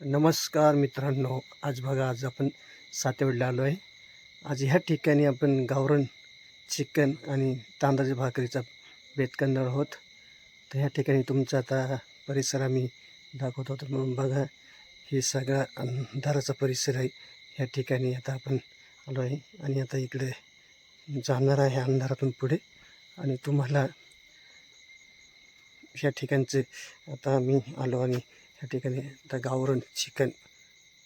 नमस्कार मित्रांनो आज बघा आज आपण सातेवडला आलो आहे आज ह्या ठिकाणी आपण गावरण चिकन आणि तांदळाच्या भाकरीचा बेत करणार आहोत. तर ह्या ठिकाणी तुमचा आता परिसर आम्ही दाखवत होतो. म्हणून बघा हे सगळा अंधाराचा परिसर आहे. ह्या ठिकाणी आता आपण आलो आहे आणि आता इकडे जाणार आहे अंधारातून पुढे. आणि तुम्हाला ह्या ठिकाणचे आता आम्ही आलो आणि त्या ठिकाणी आता गावरण चिकन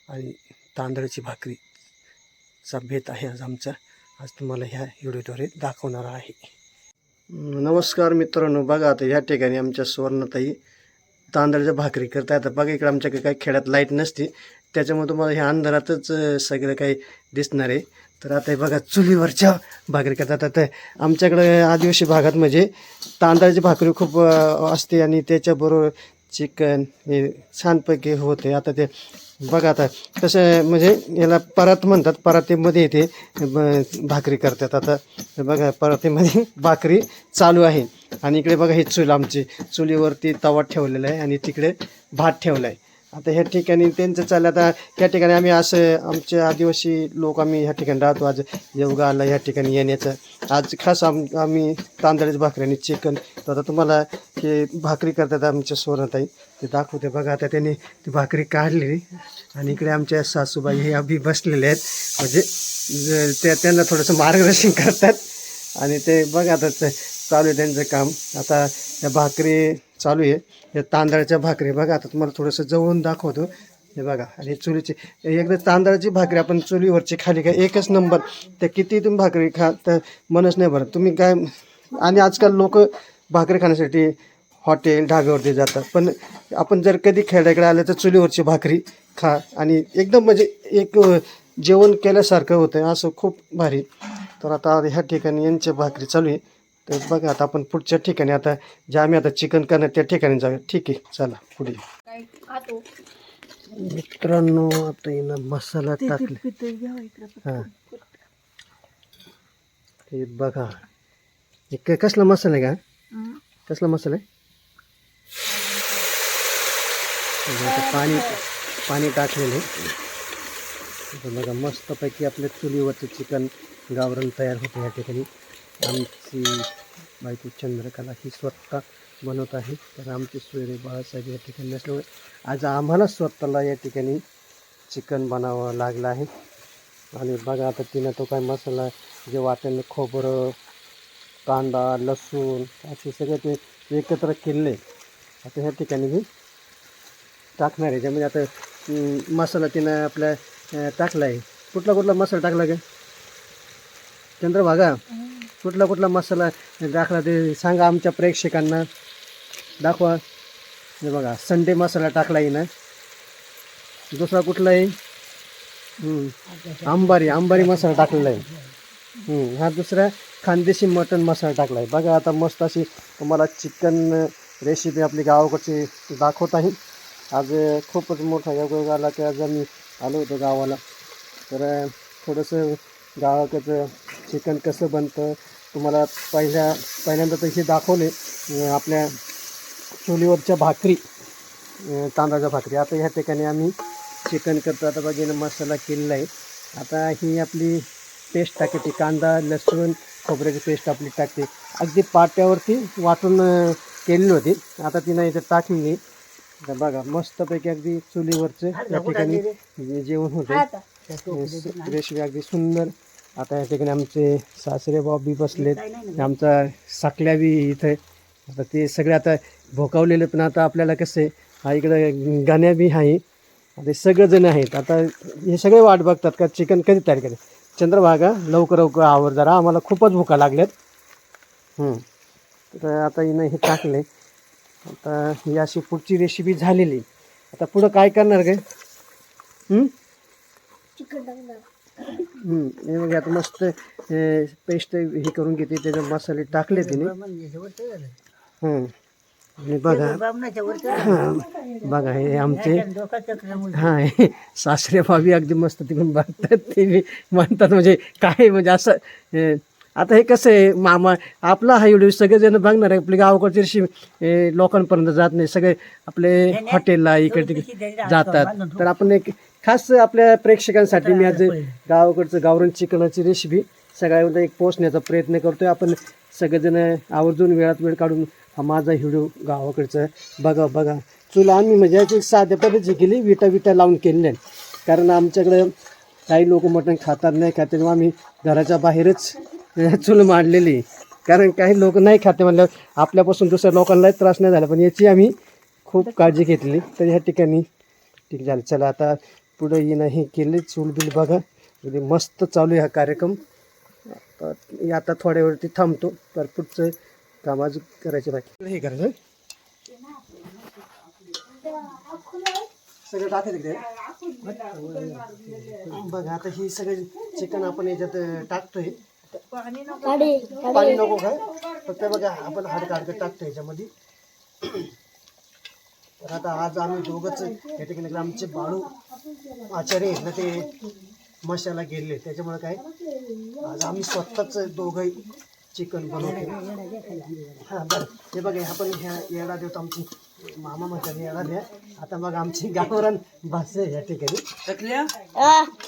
आणि तांदळाची भाकरीचा बेत आहे आज आमचा. आज तुम्हाला ह्या व्हिडिओद्वारे दाखवणार आहे. नमस्कार मित्रांनो बघा आता ह्या ठिकाणी आमच्या सुवर्णताई तांदळाच्या भाकरी करता आता बघा इकडे आमच्याकडे काही खेड्यात लाइट नसते त्याच्यामुळे तुम्हाला ह्या अंधारातच सगळं काही दिसणार आहे. तर आता हे बघा चुलीवरच्या भाकरी करतात. आता आमच्याकडे आदिवासी भागात म्हणजे तांदळाची भाकरी खूप असते आणि त्याच्याबरोबर चिकन हे छानपैकी होते. आता ते बघा आता तसं म्हणजे याला परात म्हणतात परातीमध्ये ते ब- भाकरी करतात. आता बघा परातीमध्ये भाकरी चालू आहे. आणि इकडे बघा ही चूल आमची चुलीवरती तवा ठेवलेला आहे आणि तिकडे भात ठेवला आहे आता ह्या ठिकाणी त्यांचं चाललं. आता ह्या ठिकाणी आम्ही असं आमचे आदिवासी लोक आम्ही ह्या ठिकाणी राहतो. आज योगा ह्या ठिकाणी येण्याचं. आज खास आम आम्ही तांदळाची भाकरी आणि चिकन तर आता तुम्हाला हे भाकरी करतात आमच्या सोनाताई. ते दाखवते बघा आता त्यांनी ती भाकरी काढली आणि इकडे आमच्या सासूबाई हे अभि बसलेले आहेत. म्हणजे त्या त्यांना थोडंसं मार्गदर्शन करतात. आणि ते बघा आता चालू आहे त्यांचं काम. आता त्या भाकरी चालू आहे. या तांदळाच्या भाकरी बघा आता तुम्हाला थोडंसं जवळून दाखवतो. हे बघा आणि चुलीची एकदा तांदळाची भाकरी आपण चुलीवरची खाली काय एकच नंबर. त्या किती तुम्ही भाकरी खा तर मनच नाही भरत. तुम्ही काय आणि आजकाल लोक भाकरी खाण्यासाठी हॉटेल ढाब्यावरती जातात. पण आपण जर कधी खेड्याकडे आलं तर चुलीवरची भाकरी खा. आणि एकदम म्हणजे एक जेवण केल्यासारखं होतं असं खूप भारी. तर आता ह्या ठिकाणी यांच्या भाकरी चालू आहे. तर बघा आता आपण पुढच्या ठिकाणी आता जे आम्ही आता चिकन करणार त्या ठिकाणी जाऊया. ठीक आहे चला पुढे मित्रांनो आता येणं मसाला टाकले. हां. हे बघा. हे काय कसला मसाला आहे का? कसला मसाला आहे? हे आता पाणी पाणी टाकलेलं आहे. बघा मस्तपैकी आपल्या चुलीवरचं चिकन गावरण तयार होतं या ठिकाणी. आमची बायको चंद्रकला ही स्वतः बनवत आहे. तर आमचे सोयरे बाळासाहेब या ठिकाणी नसल्यामुळे आज आम्हाला स्वतःला या ठिकाणी चिकन बनावं लागलं आहे. आणि बघा आता तिनं तो काय मसाला जे वाटण खोबरं कांदा लसूण असे सगळे ते एकत्र केले. आता ह्या ठिकाणी मी टाकणार आहे. म्हणजे आता मसाला तिनं आपल्या टाकला आहे. कुठला कुठला मसाला टाकला का चंद्रभागा? कुठला कुठला मसाला टाकला ते सांगा आमच्या प्रेक्षकांना. दाखवा. हे बघा संडे मसाला टाकला येईन ना दुसरा कुठला आहे आंबारी अंबारी अंबारी मसाला टाकलेला आहे. हा दुसरा खानदेशी मटन मसाला टाकला आहे. बघा आता मस्त अशी तुम्हाला चिकन रेसिपी आपली गावाकडची दाखवत आहे. आज खूपच मोठा योग आला की आज आम्ही आलो होतो गावाला. तर थोडंसं गावाकडचं चिकन कसं बनतं तुम्हाला पहिल्या पहिल्यांदा हे दाखवले आपल्या चुलीवरच्या भाकरी तांदळाच्या भाकरी. आता ह्या ठिकाणी आम्ही चिकन करतो. आता बघितलं मसाला केलेला आहे. आता ही आपली पेस्ट टाकते कांदा लसूण खोबऱ्याची पेस्ट आपली टाकते. अगदी पाट्यावरती वाटून केलेली होती. आता तिनं इथं टाकली तर बघा मस्तपैकी अगदी चुलीवरचं या ठिकाणी जेवण होते. रेसिपी अगदी सुंदर आता या ठिकाणी आमचे सासरे बी बसलेत. आमचा साकल्या बी इथे. आता ते सगळे आता भोकावलेले पण आता आपल्याला कसं आहे हा इकडं गाण्या बी आहे. आता सगळेजण आहेत. आता हे सगळे वाट बघतात का चिकन कधी तयार करेल? चंद्रभागा लवकर लवकर आवर जरा. आम्हाला खूपच भुका लागल्यात. तर आता हिनं हे टाकले आता ही अशी पुढची रेसिपी झालेली. आता पुढं काय करणार काय चिकन टाकणार. हे बघा आता मस्त पेस्ट हे करून घेते त्याचे मसाले टाकले तिने. हं. आणि बघा बघा हे आमचे हां हे सासरे भाभी अगदी मस्त तिकडून बांधतात ते म्हणतात म्हणजे काय म्हणजे असं आता हे कसं आहे मामा आपला हा व्हिडिओ सगळेजण बघणार आहे आपली गावाकडची हे लोकांपर्यंत जात नाही सगळे आपले हॉटेलला इकडे तिकडे जातात. तर आपण एक खास आपल्या प्रेक्षकांसाठी मी आज गावाकडचं गावरण चिकनाची रेसिपी सगळ्यांना एक पोचण्याचा प्रयत्न करतोय. आपण सगळेजण आवर्जून वेळात वेळ काढून हा माझा व्हिडिओ गावाकडचा बघा बघा. चुला आम्ही म्हणजे याची साध्या पद्धतीची केली विटा विटा लावून केलेल्या कारण आमच्याकडे काही लोक मटण खातात नाही खात त्यामुळे आम्ही घराच्या बाहेरच चूल मांडलेली. कारण काही लोक नाही खाते म्हणल्यावर आपल्यापासून दुसऱ्या लोकांनाही त्रास नाही झाला. पण याची आम्ही खूप काळजी घेतली. तर ह्या ठिकाणी ठीक झालं. चला आता पुढं येणं हे केले चूल बिल बघा. अगदी मस्त चालू आहे हा कार्यक्रम. आता थोड्या वेळती थांबतो. तर पुढचं काम अजून करायचे बाकी. हे करायचं सगळं टाकायचं तिकडे बघा आता ही सगळे चिकन आपण याच्यात टाकतोय. पाणी नको. काय फक्त बघा आपण हाड काढत टाकतो याच्यामध्ये. तर आता आज आम्ही दोघंच या ठिकाणी आमचे बाळू आचार्य आहेत ना ते मशाला गेले त्याच्यामुळे काय आज आम्ही स्वतःच दोघंही चिकन बनवतो. हां बरं. हे बघा आपण ह्या येडा देतो आमची मामा म्हणतात येडा द्या. आता मग आमची गावरान भाषा आहे या ठिकाणी.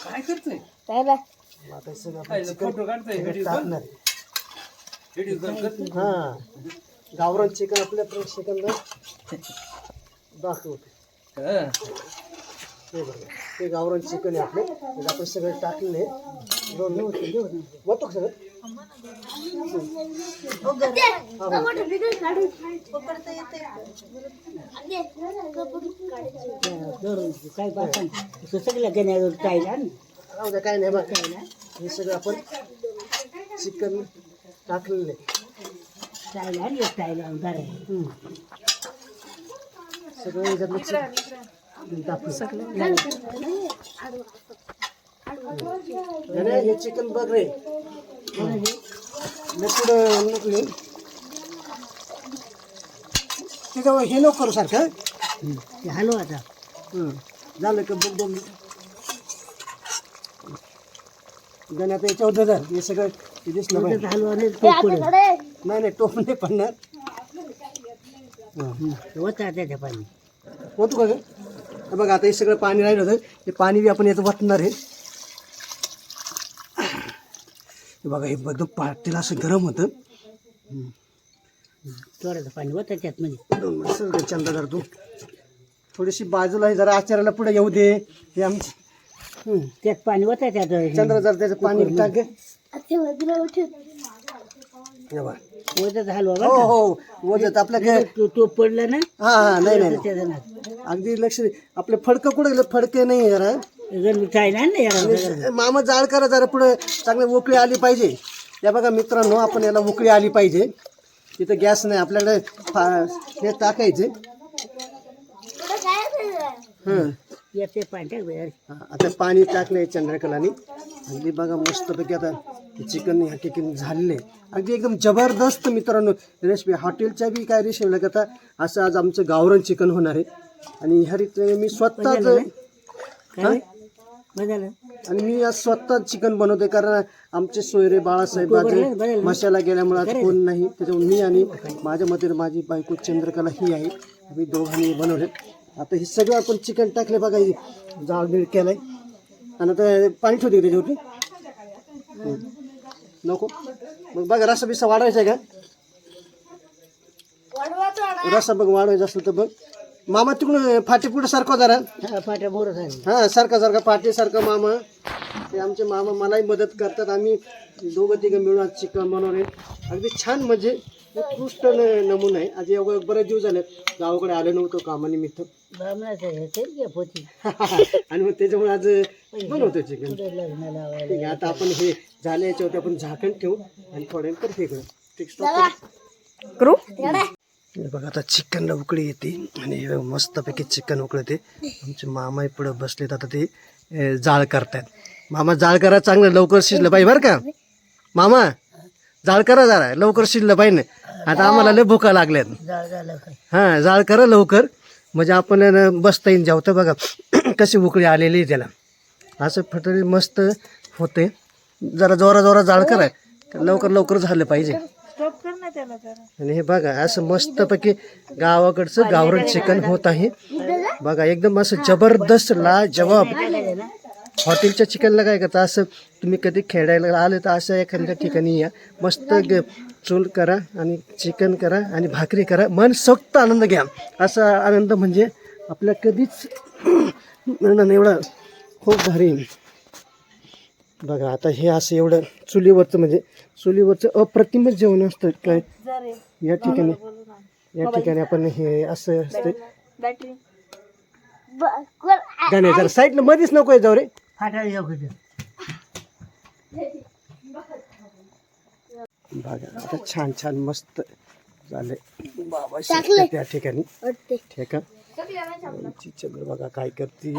काय करतोय? मग आता सगळं आपण चिकन फोटो काढतोय सगळं टाकणार आहे. व्हिडिओ हा. गावरान चिकन आपल्या प्रेक्षकांना दाखवतो. हे. बघा ते गावरान चिकन आहे आपले. ते आपण सगळं टाकलेले दोन दोन तीन दोन. होतो का सगळं? राहू द्या काय नाही बघा. हे सगळं आपण चिकन टाकलेलं आहे. हम्म. सगळं हे चिकन बघ रे. हे. नको करू सारखं. हॅलो आता. झालं का बघ बघ गण आता याच्यावर धर हे सगळं दिसलं नाही नाही टोप नाही पडणार. होता त्याच्या पाणी होतो का ग हे बघा आता हे सगळं पाणी राहिलं होतं. ते पाणी बी आपण याचं वाटणार आहे. हे बघा हे बघ पाटील असं गरम होतं. थोडंसं पाणी होतं त्यात म्हणजे. चंदा जर तू. थोडीशी बाजूला हे जरा आचार्याला पुढे येऊ दे. हे आमची हं. त्यात पाणी होतं त्यात. चंद्र जर त्याचं पाणी टाक. हे बघ. हलवा हो हो वजत आपल्या काय? तो तो पडला ना हा हा नाही नाही नाही. त्याचं ना अगदी लक्ष दे. आपले फडकं कुठे गेलं? फडके नाही आहे जरा काय नाही ना मामा जाळ करा जरा पुढे चांगली उकळी आली पाहिजे. या बघा मित्रांनो आपण याला उकळी आली पाहिजे. तिथं गॅस नाही आपल्याकडे फा- हे टाकायचे. हं. येते पाणी टाक. हा, आता पाणी टाकलंय चंद्रकलानी. अगदी बघा मस्तपैकी आता चिकन या ठिकाणी झालेलं. आहे अगदी एकदम जबरदस्त मित्रांनो रेसिपी. हॉटेलच्या बी काय रेसिपी लागत असं आज आमचं गावरण चिकन होणार आहे. आणि ह्या रीतीने मी स्वतःच आणि मी आज स्वतः चिकन बनवतोय कारण आमचे सोयरे बाळासाहेब मशाला गेल्यामुळे आज कोण नाही. त्याच्यामुळे मी आणि माझ्या मते माझी बायको चंद्रकला ही आहे. आम्ही दोघांनी बनवले आता हे सगळं आपण चिकन टाकले बघा हे जाळ बीळ केलाय. आणि आता पाणी ठेवते त्याच्यावरती. नको. मग बघा रसा बिसा वाढवायचा आहे का? रसा बघ वाढवायचा असलं तर बघ. मामा तिकडून फाटी पुढे सारखं जरा. हा पाट्या मोर झाली हा सारखा सारखा पाठी सारखा मामा. ते आमचे मामा मलाही मदत करतात. आम्ही दोघं तिघं मिळून चिकन बनवले अगदी छान म्हणजे उत्कृष्ट न- नमुना आहे. आज एवढं बरेच दिवस झाले गावाकडे आलो नव्हतो कामानिमित्त. ब्राह्मणाचं हे ते घे पोती आणि मग त्याच्यामुळे आज बनवतो चिकन. पुढे लग्न लावायला ठीक आहे आता आपण हे झाले याच्यावरती आपण झाकण ठेवू आणि थोड्या नंतर हे करू. ठीक stop करू. हे बघा आता चिकनला उकळी येते आणि हे मस्तपैकी चिकन उकळते. आमचे मामाही पुढं बसलेत आता ते अं, जाळ करतायत. मामा जाळ करा चांगलं लवकर शिजलं पाहिजे बरं का? मामा जाळ करा जरा लवकर शिजलं पाहिजे. ना आता आम्हाला लय भुका लागल्यात. हां जाळ करा लवकर. म्हणजे आपण बसता येईल जेवतं बघा कशी उकळी आलेली त्याला. असं फटरी मस्त होते. जरा जोरा जोरा जाळ करा. लवकर लवकर झालं पाहिजे. आणि हे बघा असं मस्तपैकी गावाकडचं गावरण चिकन होत आहे. बघा एकदम असं जबरदस्त ला जवाब हॉटेलच्या चिकनला काय करता असं तुम्ही कधी खेळायला आले तर असं एखाद्या ठिकाणी या. मस्त चूल करा आणि चिकन करा आणि भाकरी करा. मन सोक्त आनंद घ्या. असा आनंद म्हणजे आपल्या कधीच नाही एवढा खूप भारी. बघा आता हे असं एवढं चुलीवरचं म्हणजे चुलीवरचं अप्रतिमच जेवण असतं काय? या ठिकाणी या ठिकाणी आपण हे असं असतं. गाणे जरा साईडला मध्येच नको जाऊ रे. जाऊ बघा आता छान छान मस्त झाले. बाबा शिकतात त्या ठिकाणी. ठेका चिचगड बघा काय करते.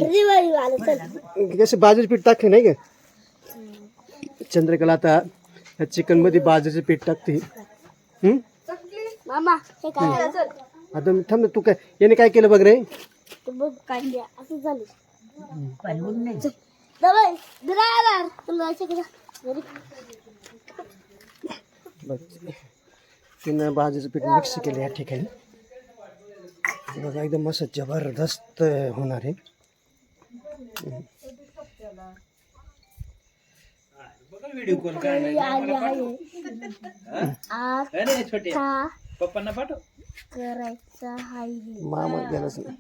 कसं बाजूचं पीठ टाकते नाही का? चंद्रकला आता ह्या चिकनमध्ये बाजूचं पीठ टाकते. हम्म? मामा काय? आता मी थांब तू काय? याने काय केलं बघ रे? असं झालं पाणी उडून नाही दबाई ड्रायव्हर तुला असं करा घरी बघ तिनं बाजूचं पीठ मिक्स केलं या ठिकाणी. बघा एकदम मस्त जबरदस्त होणार आहे. पप्पांना पाठव करायचा मामा गेलाच नाही.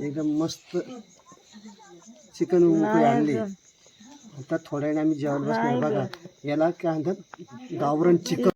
एकदम मस्त चिकन आणली. आता थोड्या वेळाने आम्ही जेवायला बसणार बघा याला काय म्हणतात? गावरण चिकन.